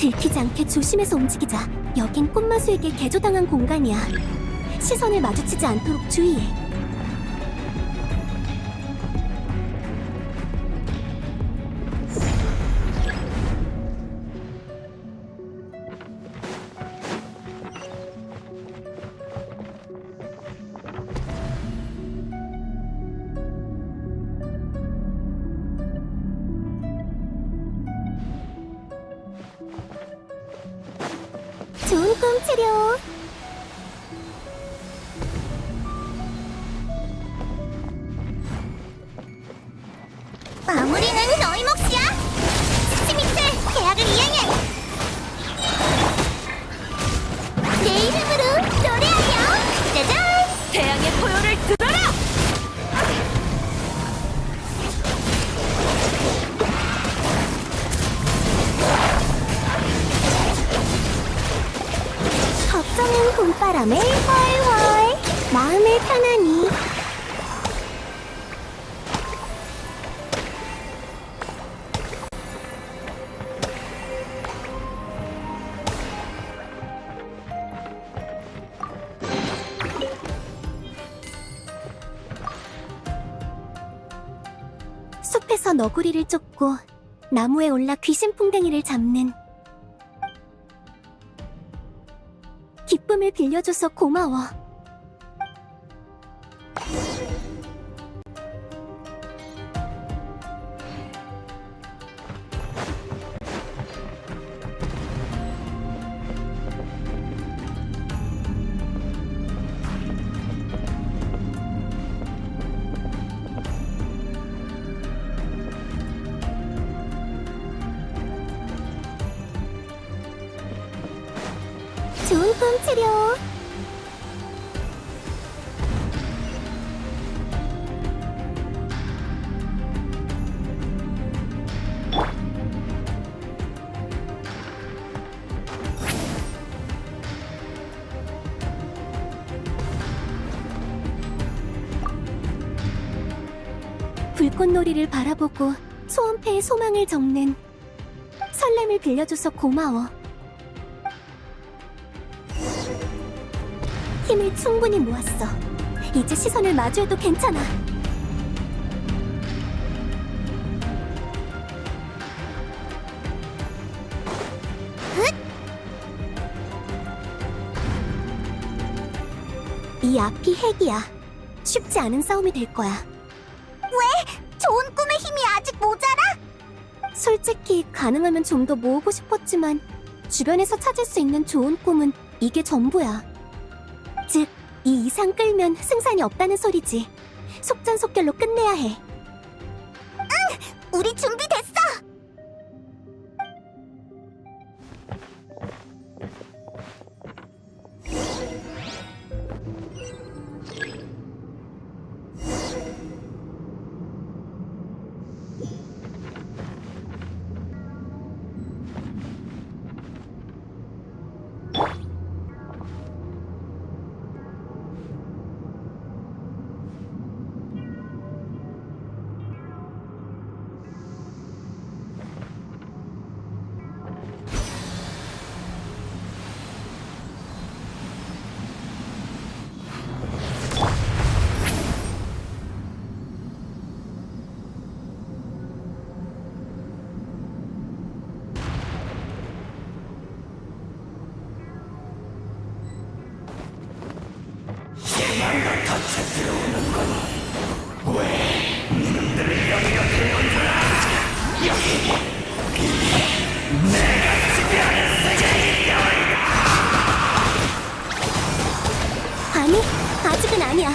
들키지 않게 조심해서 움직이자. 여긴 꽃마수에게 개조당한 공간이야. 시선을 마주치지 않도록 주의해. 너구리를 쫓고 나무에 올라 귀신 풍뎅이를 잡는 기쁨을 빌려줘서 고마워. 꿈 치료. 불꽃놀이를 바라보고 소원패의 소망을 적는 설렘을 빌려줘서 고마워. 힘을 충분히 모았어. 이제 시선을 마주해도 괜찮아. 이 앞이 핵이야. 쉽지 않은 싸움이 될 거야. 왜? 좋은 꿈의 힘이 아직 모자라? 솔직히 가능하면 좀 더 모으고 싶었지만 주변에서 찾을 수 있는 좋은 꿈은 이게 전부야. 즉, 이 이상 끌면 승산이 없다는 소리지. 속전속결로 끝내야 해. 응! 우리 준비됐어! 아직은 아니야.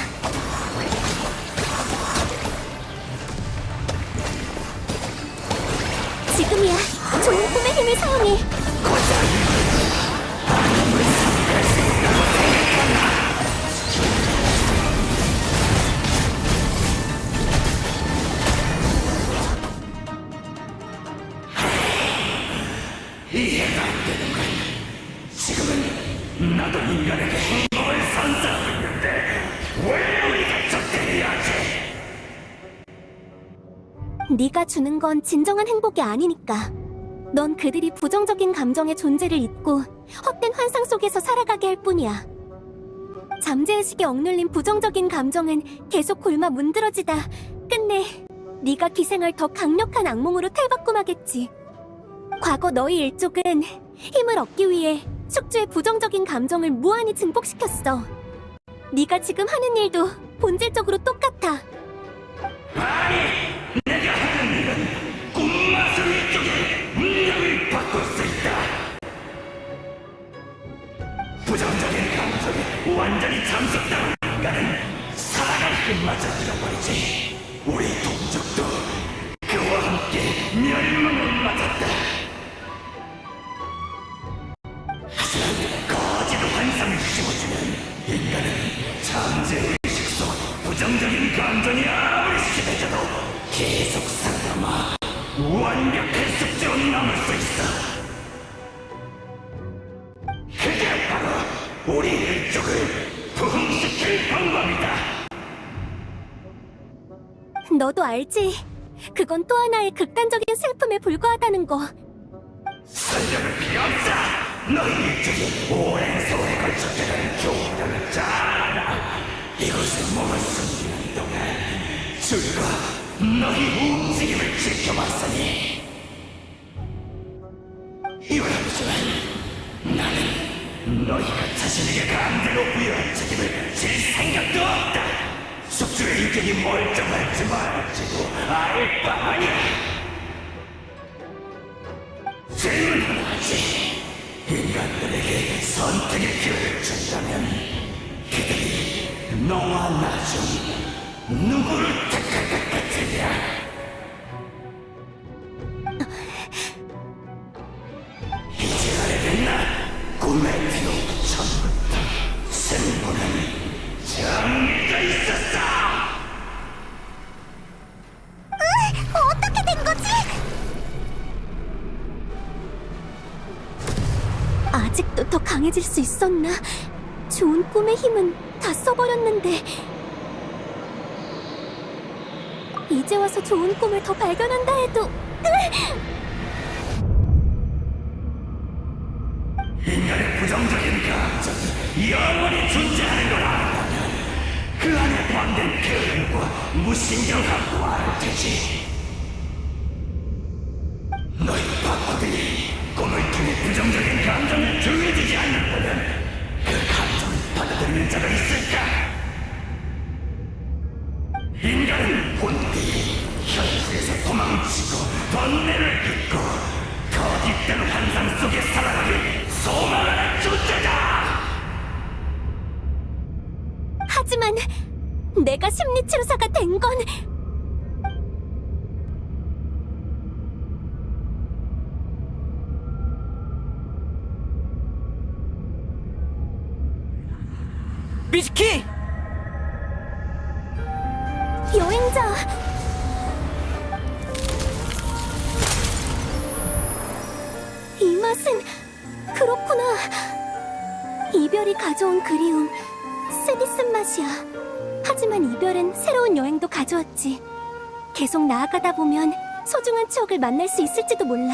지금이야. 좋은 꿈의 힘을 사용해. 네가 주는 건 진정한 행복이 아니니까. 넌 그들이 부정적인 감정의 존재를 잊고 헛된 환상 속에서 살아가게 할 뿐이야. 잠재의식에 억눌린 부정적인 감정은 계속 골마 문드러지다. 끝내 네가 기생할 더 강력한 악몽으로 탈바꿈하겠지. 과거 너희 일족은 힘을 얻기 위해 숙주의 부정적인 감정을 무한히 증폭시켰어. 네가 지금 하는 일도 본질적으로 똑같아. 꿈마술 완전히 잠석당한 인간은 살아갈 힘마저 잃어버리지. 우리 동족도 너도 알지? 그건 또 하나의 극단적인 슬픔에 불과하다는 거. 설명을 필요 없어. 너희 일족이 오랜 세월에 걸쳐 되는 교훈을 잘 알아. 이곳에 몸을 숨기는 동안 줄과 너희 움직임을 지켜봤으니 이혼하지만 나는 너희가 자신에게 강제로 부여한 책임을 질 생각도 없다. 숙주의 인격이 멀쩡할지 말지도 알 바 아니야. 질문 하나 하지. 인간들에게 선택의 기회를 준다면 그들이 너와 나 중 누구를 택할 것 같으냐? 이제 알겠나? 꿈의 수 있었나? 좋은 꿈의 힘은 다 써버렸는데. 이제 와서 좋은 꿈을 더 발견한다 해도. 인간의 부정적인 감정이 영원히 존재하는 걸 안다면 그 안에 포함된 게으름과 무신경함도 알 테지 받아들이는 자가 있을까? 인간은 본디 현실에서 도망치고 번뇌를 잇고 거짓된 환상 속에 살아가는 소망하는 존재다! 하지만 내가 심리치료사가 된 건 미즈키! 여행자. 이 맛은 그렇구나. 이별이 가져온 그리움, 쓰디쓴 맛이야. 하지만 이별은 새로운 여행도 가져왔지. 계속 나아가다 보면 소중한 추억을 만날 수 있을지도 몰라.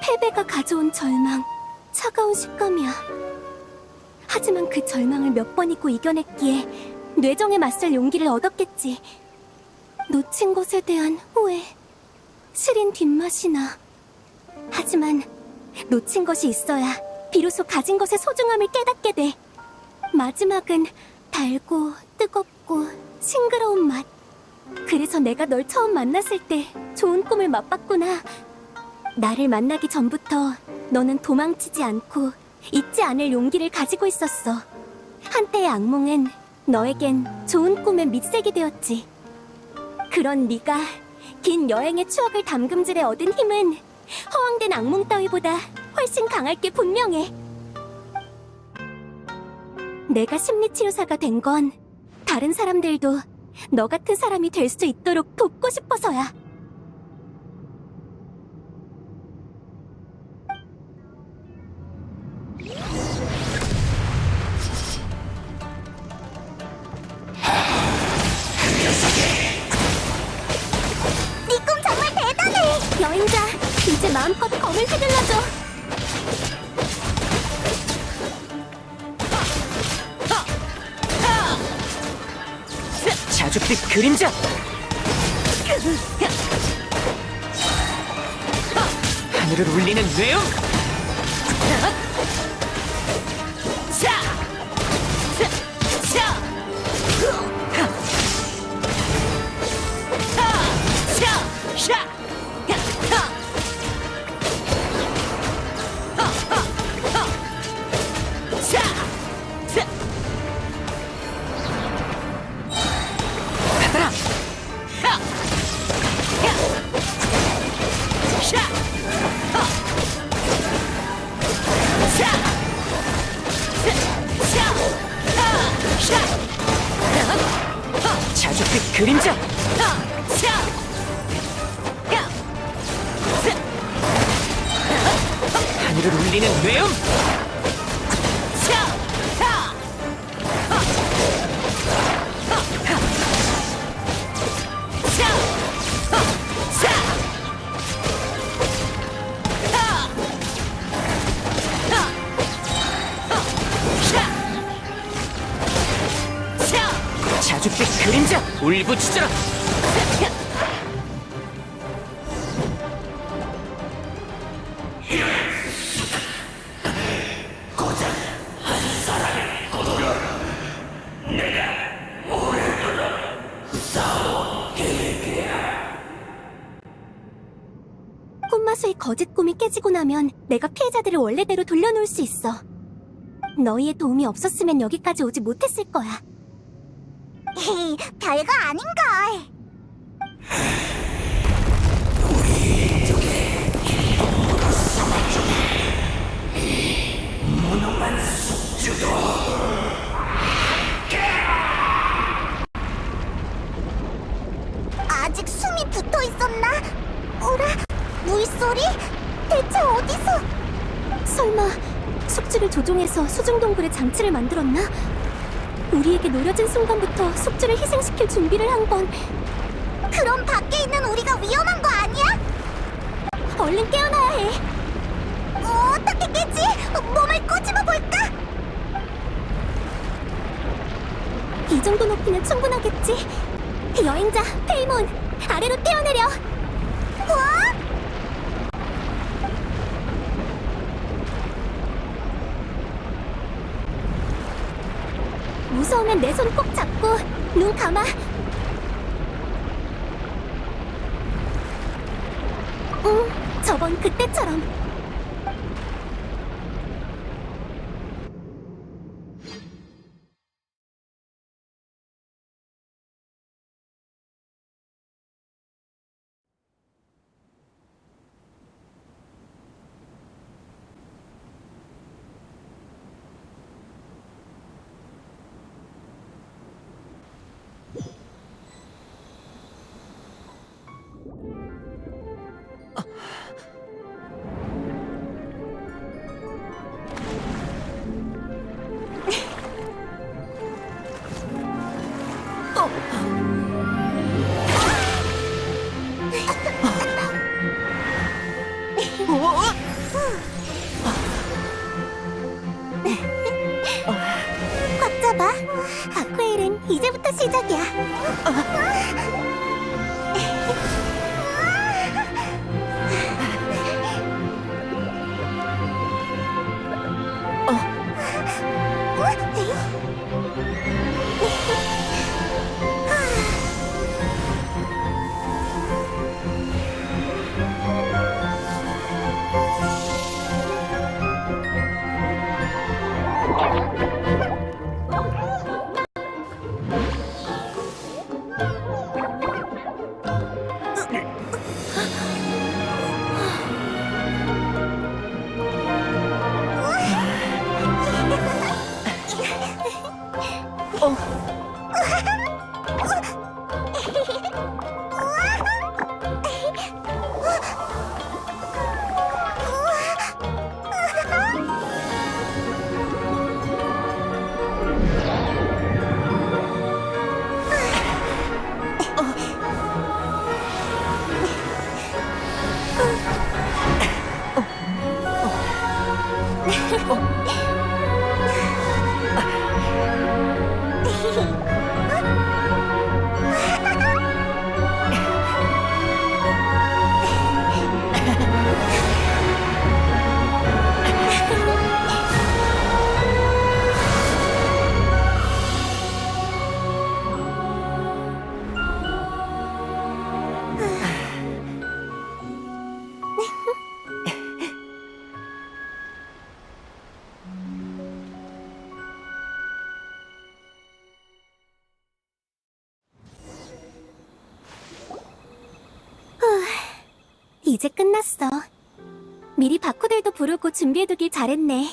패배가 가져온 절망, 차가운 식감이야. 하지만 그 절망을 몇 번 잊고 이겨냈기에 뇌정에 맞설 용기를 얻었겠지. 놓친 것에 대한 후회, 시린 뒷맛이 나. 하지만 놓친 것이 있어야 비로소 가진 것의 소중함을 깨닫게 돼. 마지막은 달고 뜨겁고 싱그러운 맛. 그래서 내가 널 처음 만났을 때 좋은 꿈을 맛봤구나. 나를 만나기 전부터 너는 도망치지 않고 잊지 않을 용기를 가지고 있었어. 한때의 악몽은 너에겐 좋은 꿈의 밑색이 되었지. 그런 네가 긴 여행의 추억을 담금질에 얻은 힘은 허황된 악몽 따위보다 훨씬 강할 게 분명해. 내가 심리치료사가 된 건 다른 사람들도 너 같은 사람이 될 수 있도록 돕고 싶어서야. 샤! 자줏빛 그림자 울부짖어라 고작 한 사람의 고독을 내가 오래도록 싸운 계획이야. 꿈마수의 거짓 꿈이 깨지고 나면 내가 피해자들을 원래대로 돌려놓을 수 있어. 너희의 도움이 없었으면 여기까지 오지 못했을 거야. 에이, 별거 아닌걸. 아직 숨이 붙어 있었나? 오라, 물소리? 대체 어디서? 설마 숙주를 조종해서 수중동굴에 장치를 만들었나? 우리에게 노려진 순간부터 숙주를 희생시킬 준비를 한 건 그럼 밖에 있는 우리가 위험한 거 아니야? 얼른 깨어나야 해. 어, 어떻게 깨지? 몸을 꼬집어 볼까? 이 정도 높이는 충분하겠지. 여행자 페이몬 아래로 뛰어내려. 와! 무서우면 내 손 꼭 잡고 눈 감아. 응, 저번 그때처럼. 이제 끝났어. 미리 바쿠들도 부르고 준비해두길 잘했네.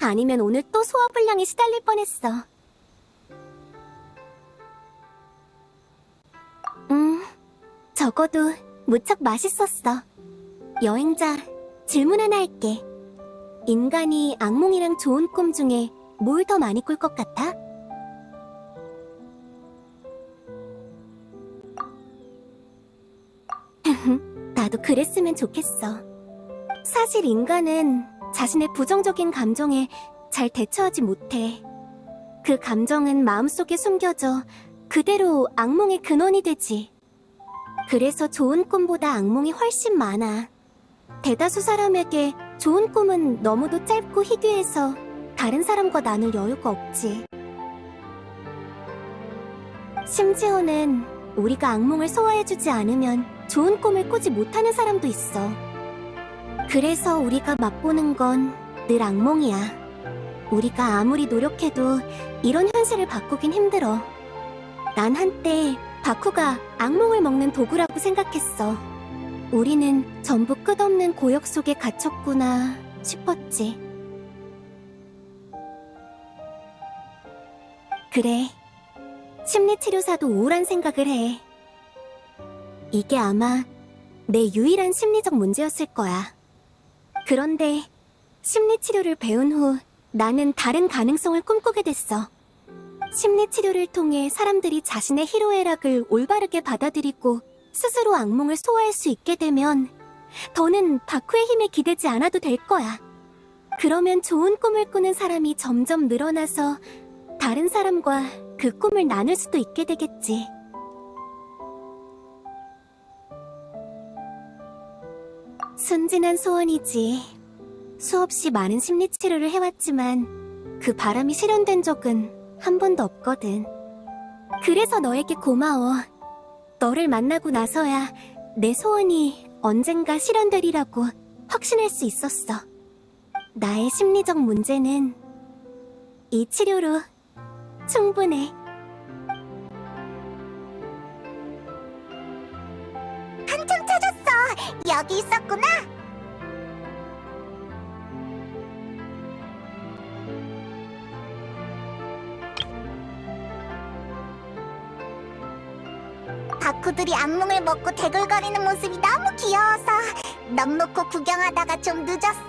아니면 오늘 또 소화불량에 시달릴 뻔했어. 음, 적어도 무척 맛있었어. 여행자, 질문 하나 할게. 인간이 악몽이랑 좋은 꿈 중에 뭘 더 많이 꿀 것 같아? 나도 그랬으면 좋겠어. 사실 인간은 자신의 부정적인 감정에 잘 대처하지 못해. 그 감정은 마음속에 숨겨져 그대로 악몽의 근원이 되지. 그래서 좋은 꿈보다 악몽이 훨씬 많아. 대다수 사람에게 좋은 꿈은 너무도 짧고 희귀해서 다른 사람과 나눌 여유가 없지. 심지어는 우리가 악몽을 소화해주지 않으면 좋은 꿈을 꾸지 못하는 사람도 있어. 그래서 우리가 맛보는 건 늘 악몽이야. 우리가 아무리 노력해도 이런 현실을 바꾸긴 힘들어. 난 한때 바쿠가 악몽을 먹는 도구라고 생각했어. 우리는 전부 끝없는 고역 속에 갇혔구나 싶었지. 그래. 심리치료사도 우울한 생각을 해. 이게 아마 내 유일한 심리적 문제였을 거야. 그런데 심리치료를 배운 후 나는 다른 가능성을 꿈꾸게 됐어. 심리치료를 통해 사람들이 자신의 희로애락을 올바르게 받아들이고 스스로 악몽을 소화할 수 있게 되면 더는 바쿠의 힘에 기대지 않아도 될 거야. 그러면 좋은 꿈을 꾸는 사람이 점점 늘어나서 다른 사람과 그 꿈을 나눌 수도 있게 되겠지. 순진한 소원이지. 수없이 많은 심리치료를 해왔지만 그 바람이 실현된 적은 한 번도 없거든. 그래서 너에게 고마워. 너를 만나고 나서야 내 소원이 언젠가 실현되리라고 확신할 수 있었어. 나의 심리적 문제는 이 치료로 충분해. 여기 있었구나. 바쿠들이 악몽을 먹고 대글거리는 모습이 너무 귀여워서 넋 놓고 구경하다가 좀 늦었어.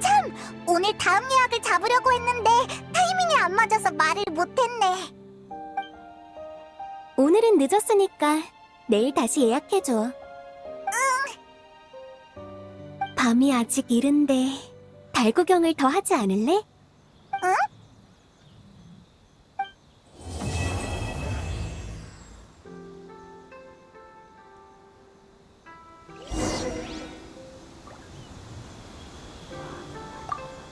참! 오늘 다음 예약을 잡으려고 했는데 타이밍이 안 맞아서 말을 못했네. 오늘은 늦었으니까 내일 다시 예약해줘. 응. 밤이 아직 이른데 달 구경을 더 하지 않을래? 응?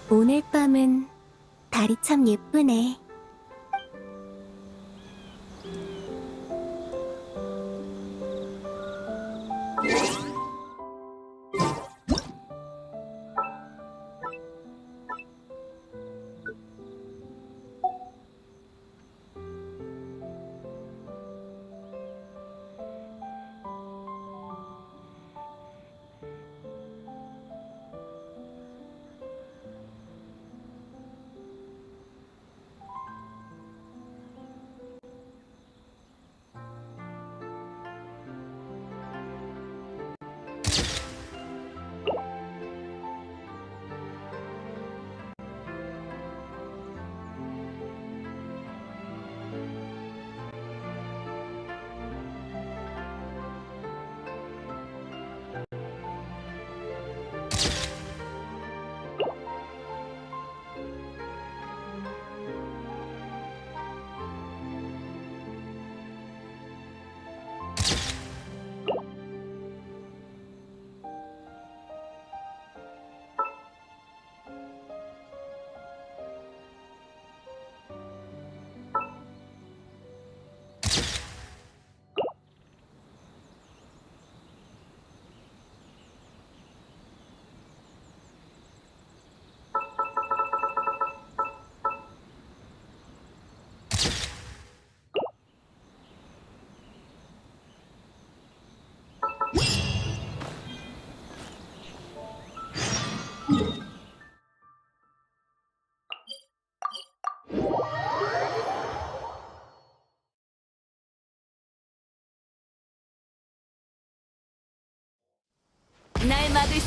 오늘 밤은 달이 참 예쁘네.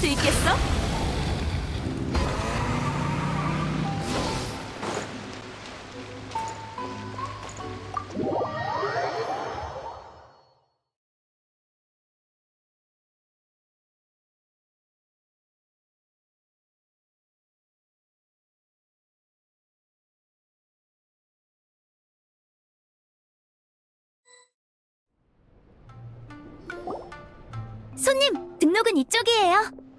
수 있겠어? 손님, 등록은 이쪽이에요.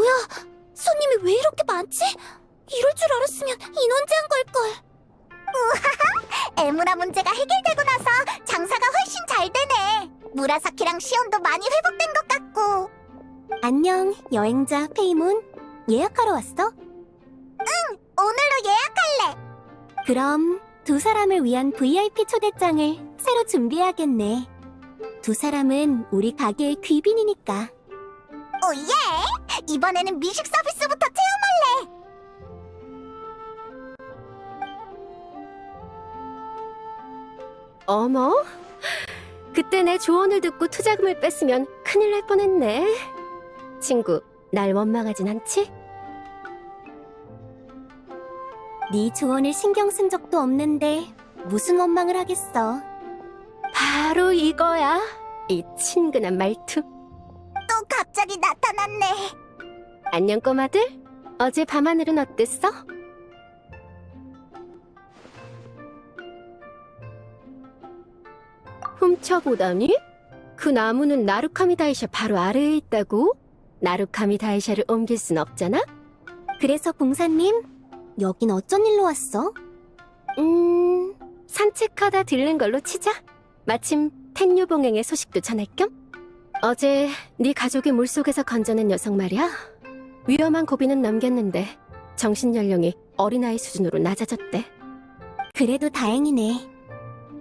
뭐야, 손님이 왜 이렇게 많지? 이럴 줄 알았으면 인원 제한 걸걸. 우하하, 에무라 문제가 해결되고 나서 장사가 훨씬 잘 되네. 무라사키랑 시온도 많이 회복된 것 같고. 안녕, 여행자 페이문. 예약하러 왔어? 응, 오늘로 예약할래. 그럼 두 사람을 위한 VIP 초대장을 새로 준비해야겠네. 두 사람은 우리 가게의 귀빈이니까. 오예! 이번에는 미식 서비스부터 체험할래. 어머, 그때 내 조언을 듣고 투자금을 뺐으면 큰일 날 뻔했네. 친구, 날 원망하진 않지? 네 조언을 신경 쓴 적도 없는데 무슨 원망을 하겠어. 바로 이거야. 이 친근한 말투. 또 갑자기 나타났네. 안녕 꼬마들. 어제 밤하늘은 어땠어? 훔쳐보다니? 그 나무는 나루카미 다이샤 바로 아래에 있다고? 나루카미 다이샤를 옮길 순 없잖아? 그래서 공사님, 여긴 어쩐 일로 왔어? 음... 산책하다 들른 걸로 치자. 마침 텐유봉행의 소식도 전할 겸? 어제 네 가족이 물속에서 건져낸 녀석 말이야. 위험한 고비는 넘겼는데 정신 연령이 어린아이 수준으로 낮아졌대. 그래도 다행이네.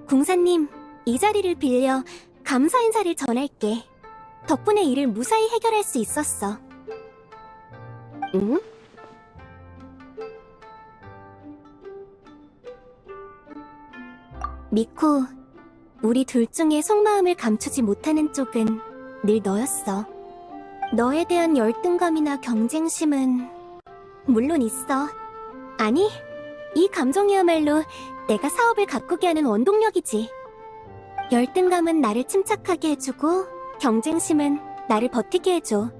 공사님, 이 자리를 빌려 감사 인사를 전할게. 덕분에 일을 무사히 해결할 수 있었어. 응? 미코, 우리 둘 중에 속마음을 감추지 못하는 쪽은 늘 너였어. 너에 대한 열등감이나 경쟁심은 물론 있어. 아니, 이 감정이야말로 내가 사업을 가꾸게 하는 원동력이지. 열등감은 나를 침착하게 해주고, 경쟁심은 나를 버티게 해줘.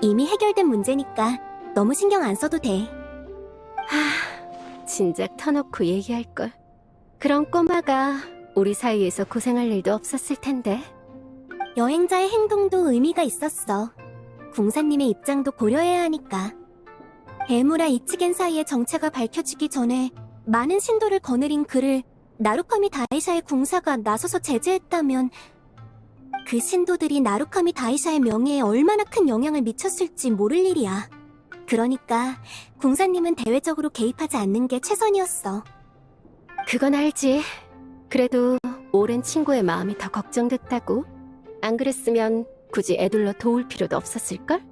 이미 해결된 문제니까 너무 신경 안 써도 돼. 하, 진작 터놓고 얘기할걸. 그런 꼬마가 우리 사이에서 고생할 일도 없었을 텐데. 여행자의 행동도 의미가 있었어. 궁사님의 입장도 고려해야 하니까. 에무라 이츠겐 사이의 정체가 밝혀지기 전에 많은 신도를 거느린 그를 나루카미 다이샤의 궁사가 나서서 제재했다면 그 신도들이 나루카미 다이샤의 명예에 얼마나 큰 영향을 미쳤을지 모를 일이야. 그러니까 궁사님은 대외적으로 개입하지 않는 게 최선이었어. 그건 알지. 그래도 오랜 친구의 마음이 더 걱정됐다고. 안 그랬으면 굳이 애둘러 도울 필요도 없었을걸?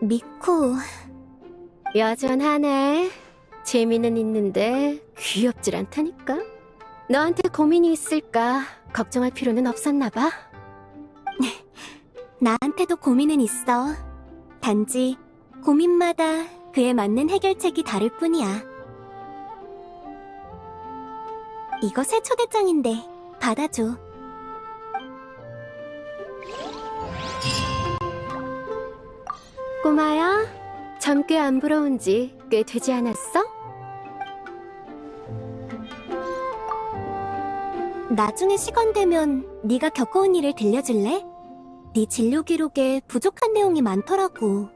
미코, 여전하네. 재미는 있는데 귀엽질 않다니까. 너한테 고민이 있을까 걱정할 필요는 없었나 봐. 나한테도 고민은 있어. 단지 고민마다 그에 맞는 해결책이 다를 뿐이야. 이거 새 초대장인데 받아줘. 꼬마야, 젊게 안 부러운 지 꽤 되지 않았어? 나중에 시간 되면 네가 겪어온 일을 들려줄래? 네 진료 기록에 부족한 내용이 많더라고.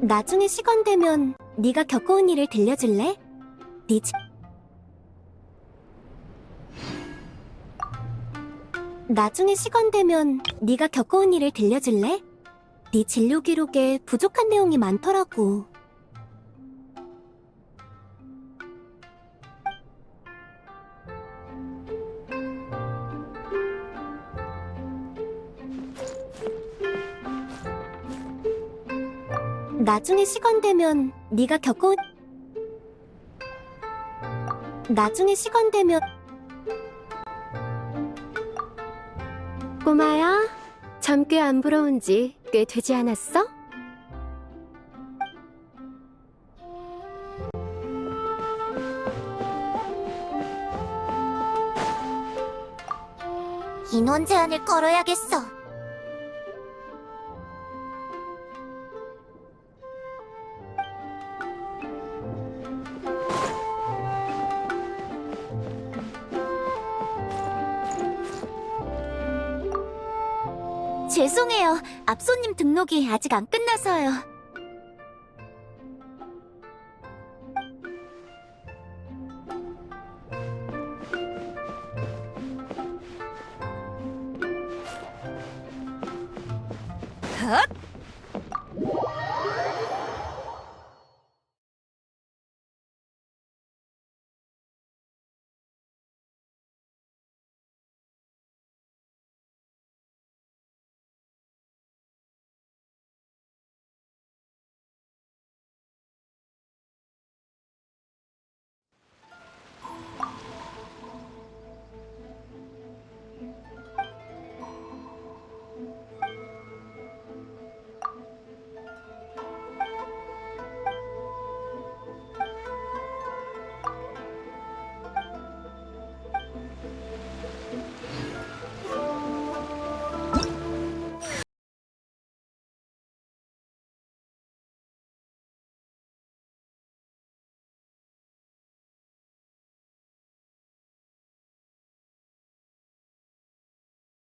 나중에 시간 되면 네가 겪어온 일을 들려줄래? 네 지... 나중에 시간 되면 네가 겪어온 일을 들려줄래? 네 진료 기록에 부족한 내용이 많더라고. 나중에 시간 되면 네가 겪어온 나중에 시간 되면 꼬마야, 젊게 안 부러운 지 꽤 되지 않았어? 인원 제한을 걸어야겠어. 앞손님 등록이 아직 안 끝나서요.